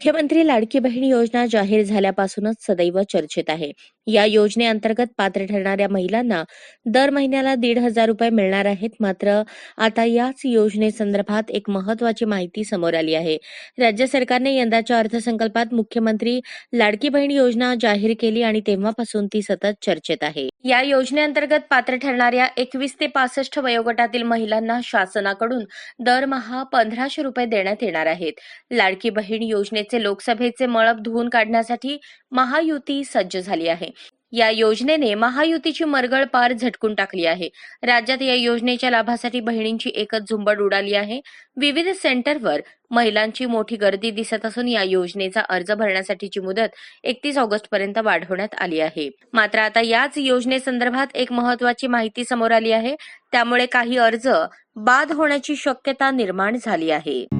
मुख्यमंत्री लाडकी बहीण योजना जाहीर झाल्यापासूनच सदैव चर्चेत आहे. या योजनेअंतर्गत पात्र ठरणाऱ्या महिलांना दर महिन्याला दीड हजार रुपये मिळणार आहेत. मात्र आता याच योजनेसंदर्भात एक महत्वाची माहिती समोर आली आहे. राज्य सरकारने यंदाच्या अर्थसंकल्पात मुख्यमंत्री लाडकी बहीण योजना जाहीर केली आणि तेव्हापासून ती सतत चर्चेत आहे. या योजनेअंतर्गत पात्र ठरणाऱ्या एकवीस ते पासष्ट वयोगटातील महिलांना शासनाकडून दरमहा पंधराशे रुपये देण्यात येणार आहेत. लाडकी बहीण योजनेचे लोकसभेचे मळब धुवून काढण्यासाठी महायुती सज्ज झाली आहे. या योजनेने महायुतीची मरगळ पार झटकून टाकली आहे. राज्यात या योजनेच्या लाभासाठी बहिणींची एकच झुंबड उडाली आहे. विविध सेंटरवर महिलांची मोठी गर्दी दिसत असून या योजनेचा अर्ज भरण्यासाठीची मुदत एकतीस ऑगस्ट पर्यंत वाढवण्यात आली आहे. मात्र आता याच योजनेसंदर्भात एक महत्वाची माहिती समोर आली आहे. त्यामुळे काही अर्ज बाद होण्याची शक्यता निर्माण झाली आहे.